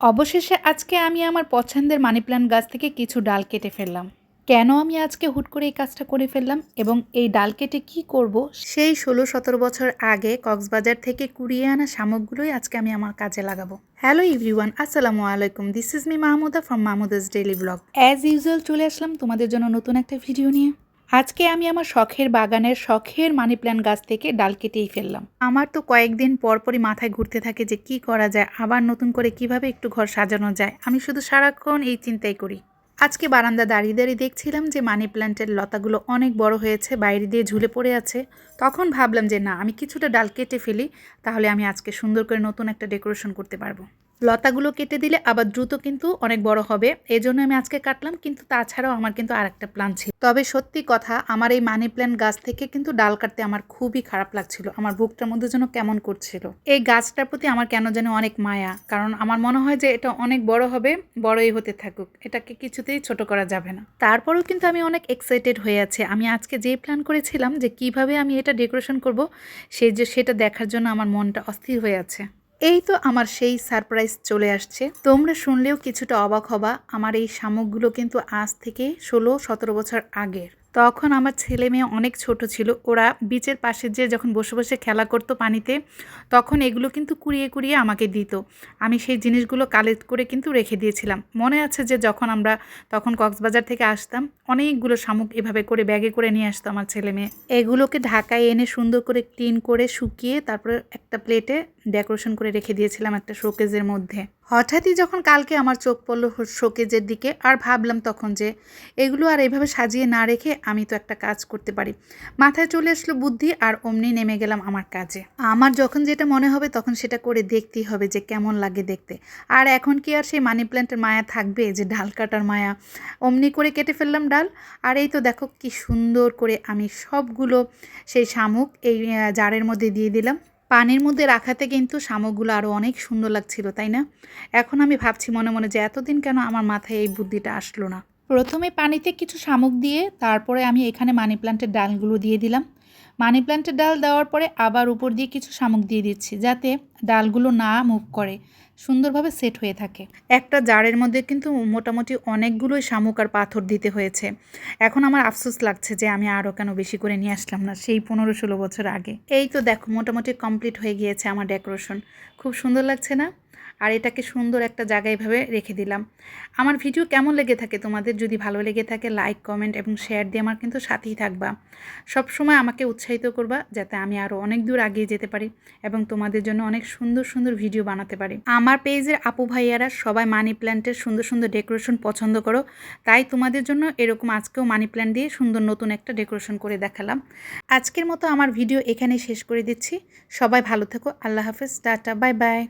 অবশেষে আজকে আমি আমার পছন্দের মানি প্ল্যান্ট গাছ থেকে কিছু ডাল কেটে ফেললাম। কেন আমি আজকে হুট করে এই কাজটা করে ফেললাম এবং এই ডাল কেটে কী করব সেই ষোলো সতেরো বছর আগে কক্সবাজার থেকে কুড়িয়ে আনা শামুকগুলোই আজকে আমি আমার কাজে লাগাবো। হ্যালো ইভরিওয়ান আসসালামু আলাইকুম। This is me Mahmuda from Mahmuda's daily blog as usual চলে আসলাম তোমাদের জন্য নতুন একটা ভিডিও নিয়ে। আজকে আমি আমার শখের বাগানের শখের মানি প্ল্যান্ট গাছ থেকে ডাল কেটেই ফেললাম। আমার তো কয়েকদিন পরপরই মাথায় ঘুরতে থাকে যে কি করা যায়, আবার নতুন করে কীভাবে একটু ঘর সাজানো যায়। আমি শুধু সারাক্ষণ এই চিন্তাই করি। আজকে বারান্দা দাঁড়িয়ে দাঁড়িয়ে দেখছিলাম যে মানি প্ল্যান্টের লতাগুলো অনেক বড় হয়েছে, বাইরে দিয়ে ঝুলে পড়ে আছে। তখন ভাবলাম যে না, আমি কিছুটা ডাল কেটে ফেলি, তাহলে আমি আজকে সুন্দর করে নতুন একটা ডেকোরেশন করতে পারব। লতাগুলো কেটে দিলে আবার দ্রুত কিন্তু অনেক বড় হবে। এই জন্য আমি আজকে কাটলাম, কিন্তু তাছাড়াও আমার কিন্তু আর একটা প্ল্যান ছিল। তবে সত্যি কথা, আমার এই মানি প্ল্যান্ট গাছ থেকে কিন্তু ডাল কাটতে আমার খুবই খারাপ লাগছিল। আমার বুকটার মধ্যে যেন কেমন করছিল। এই গাছটার প্রতি আমার কেন যেন অনেক মায়া, কারণ আমার মনে হয় যে এটা অনেক বড় হবে, বড়ই হতে থাকুক। এটাকে কিছুতেই ছোট করা যাবে না। তারপরেও কিন্তু আমি অনেক এক্সাইটেড হয়ে আছি। আমি আজকে যে প্ল্যান করেছিলাম যে কীভাবে আমি এটা ডেকোরেশন করব, সেই যে সেটা দেখার জন্য আমার মনটা অস্থির হয়ে আছে। এই তো আমার সেই সারপ্রাইজ চলে আসছে। তোমরা শুনলেও কিছুটা অবাক হবা, আমার এই শামুকগুলো কিন্তু আজ থেকে ষোলো সতেরো বছর আগের। তখন আমার ছেলে মেয়ে অনেক ছোট ছিল। ওরা বিচের পাশে যে যখন বসে বসে খেলা করতো পানিতে, তখন এগুলো কিন্তু কুড়িয়ে কুড়িয়ে আমাকে দিত। আমি সেই জিনিসগুলো কালেক্ট করে কিন্তু রেখে দিয়েছিলাম। মনে আছে যে যখন আমরা তখন কক্সবাজার থেকে আসতাম, অনেকগুলো শামুক এভাবে করে ব্যাগে করে নিয়ে আসতো আমার ছেলে মেয়ে। এগুলোকে ঢাকায় এনে সুন্দর করে ক্লিন করে শুকিয়ে তারপরে একটা প্লেটে ডেকোরেশন করে রেখে দিয়েছিলাম একটা শোকেজের মধ্যে। হঠাৎই যখন কালকে আমার চোখ পড়ল শোকেজের দিকে, আর ভাবলাম তখন যে এগুলো আর এইভাবে সাজিয়ে না রেখে আমি তো একটা কাজ করতে পারি। মাথায় চলে আসলো বুদ্ধি, আর অমনি নেমে গেলাম আমার কাজে। আমার যখন যেটা মনে হবে তখন সেটা করে দেখতেই হবে যে কেমন লাগে দেখতে। আর এখন কি আর সেই মানি প্ল্যান্টের মায়া থাকবে, যে ডাল কাটার মায়া? অমনি করে কেটে ফেললাম ডাল, আর এই তো দেখো কি সুন্দর করে আমি সবগুলো সেই শামুক এই জারের মধ্যে দিয়ে দিলাম। পানির মধ্যে রাখাতে কিন্তু শামুকগুলো আরও অনেক সুন্দর লাগছিল, তাই না? এখন আমি ভাবছি মনে মনে যে এতদিন কেন আমার মাথায় এই বুদ্ধিটা আসলো না। প্রথমে পানিতে কিছু শামুক দিয়ে তারপরে আমি এখানে মানি প্লান্টের ডালগুলো দিয়ে দিলাম। মানি প্লান্টের ডাল দেওয়ার পরে আবার উপর দিয়ে কিছু শামুক দিয়ে দিচ্ছি, যাতে ডালগুলো না মুভ করে। সুন্দরভাবে সেট হয়ে থাকে। একটা জারের মধ্যে কিন্তু মোটামুটি অনেকগুলোই শামুক আর পাথর দিতে হয়েছে। এখন আমার আফসোস লাগছে যে আমি আরও কেন বেশি করে নিয়ে আসলাম না সেই পনেরো ষোলো বছর আগে। এই তো দেখো, মোটামুটি কমপ্লিট হয়ে গিয়েছে আমার ডেকোরেশন খুব সুন্দর লাগছে না? আর এটাকে সুন্দর একটা জায়গায় এভাবে রেখে দিলাম। আমার ভিডিও কেমন লেগে থাকে তোমাদের যদি ভালো লেগে থাকে লাইক কমেন্ট এবং শেয়ার দিয়ে আমার কিন্তু সাথেই থাকবা। সব সময় আমাকে উৎসাহিত করবা যাতে আমি আরও অনেক দূর আগিয়ে যেতে পারি এবং তোমাদের জন্য অনেক সুন্দর সুন্দর ভিডিও বানাতে পারি। আমার পেজের আপু ভাইয়ারা সবাই মানি প্ল্যান্টের সুন্দর সুন্দর ডেকোরেশন পছন্দ করো। তাই তোমাদের জন্য এরকম আজকেও মানি প্ল্যান্ট দিয়ে সুন্দর নতুন একটা ডেকোরেশন করে দেখালাম। আজকের মতো আমার ভিডিও এখানে শেষ করে দিচ্ছি। সবাই ভালো থেকো। আল্লাহ হাফেজ। টাটা। Bye bye.